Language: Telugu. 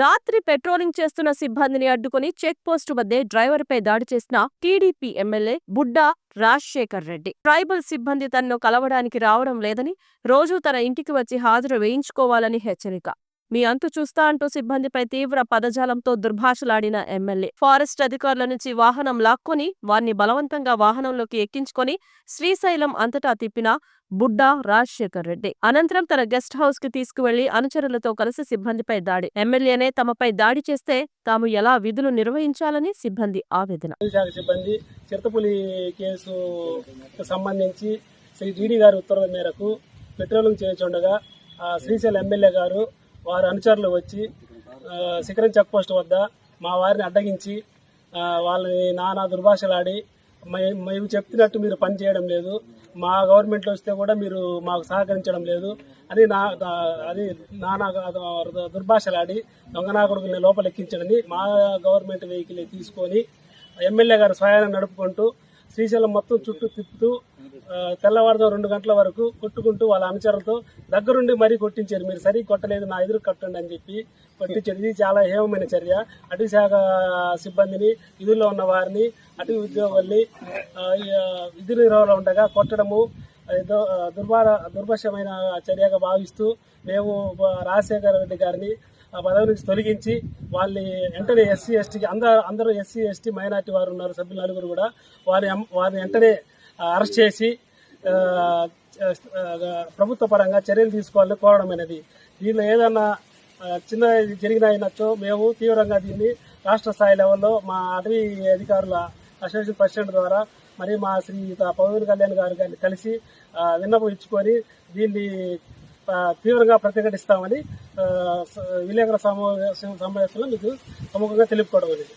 రాత్రి పెట్రోలింగ్ చేస్తున్న సిబ్బందిని అడ్డుకుని చెక్ పోస్టు వద్దే డ్రైవర్పై దాడి చేసిన TDP MLA Budda Rajasekhar Reddy. Tribal సిబ్బంది తనను కలవడానికి రావడం లేదని రోజూ తన ఇంటికి వచ్చి హాజరు వేయించుకోవాలని హెచ్చరిక. మీ అంతు చూస్తా అంటూ సిబ్బందిపై తీవ్ర పదజాలంతో దుర్భాషలాడిన ఎమ్మెల్యే. ఫారెస్ట్ అధికారుల నుంచి వాహనం లాక్కొని వారిని బలవంతంగా వాహనంలోకి ఎక్కించుకొని శ్రీశైలం అంతటా తిప్పిన బుడ్డా రాజశేఖర్ రెడ్డి. అనంతరం తన గెస్ట్ హౌస్కి తీసుకువెళ్ళి అనుచరులతో కలిసి సిబ్బందిపై దాడి. ఎమ్మెల్యేనే తమపై దాడి చేస్తే తాము ఎలా విధులు నిర్వహించాలని సిబ్బంది ఆవేదన. సిబ్బంది చిరుతపులి సంబంధించి శ్రీ డీడీ గారి ఉత్తర్వుల మేరకు పెట్రోలింగ్ చేయుచుండగా శ్రీశైలం ఎమ్మెల్యే గారు వారి అనుచరులు వచ్చి శిఖరం చెక్ పోస్ట్ వద్ద మా వారిని అడ్డగించి వాళ్ళని నానా దుర్భాషలాడి మేము చెప్తున్నట్టు మీరు పని చేయడం లేదు మా గవర్నమెంట్లో వస్తే కూడా మీరు మాకు సహకరించడం లేదు అని నా అది నానా దుర్భాషలాడి దొంగనాకుడుకుని లోపల ఎక్కించడని మా గవర్నమెంట్ వెహికల్ తీసుకొని ఎమ్మెల్యే గారు స్వయాన్ని నడుపుకుంటూ శ్రీశైలం మొత్తం చుట్టూ తిప్పుతూ తెల్లవారుతో రెండు గంటల వరకు కొట్టుకుంటూ వాళ్ళ అనుచరులతో దగ్గరుండి మరీ కొట్టించారు. మీరు సరి కొట్టలేదు నా ఎదురు కట్టండి అని చెప్పి కొట్టించారు. ఇది చాలా హేమమైన చర్య. అటవీ శాఖ సిబ్బందిని విధుల్లో ఉన్న వారిని అటవీ ఉద్యోగుల్ని విధి నిర్వహణలో ఉండగా కొట్టడము దుర్భార దుర్భషమైన చర్యగా భావిస్తూ మేము రాజశేఖర రెడ్డి గారిని పదవి నుంచి తొలగించి వాళ్ళని వెంటనే ఎస్సీ ఎస్టీకి అందరూ అందరూ ఎస్సీ ఎస్టీ మైనార్టీ వారు ఉన్నారు. సభ్యులు నలుగురు కూడా. వారి వారిని వెంటనే అరెస్ట్ చేసి ప్రభుత్వ పరంగా చర్యలు తీసుకోవాలని కోరడం అనేది. దీనిలో ఏదన్నా చిన్న ఇది మేము తీవ్రంగా దీన్ని రాష్ట్ర స్థాయి లెవెల్లో మా అటవీ అధికారుల అసోసియేషన్ ప్రెసిడెంట్ ద్వారా మరి మా శ్రీ పవన్ కళ్యాణ్ గారు గారిని కలిసి విన్నపం ఇచ్చుకొని దీన్ని తీవ్రంగా ప్రతిఘటిస్తామని విలేకరుల సమావేశం సమావేశంలో మీకు ప్రముఖంగా తెలుపుకోవడం అనేది.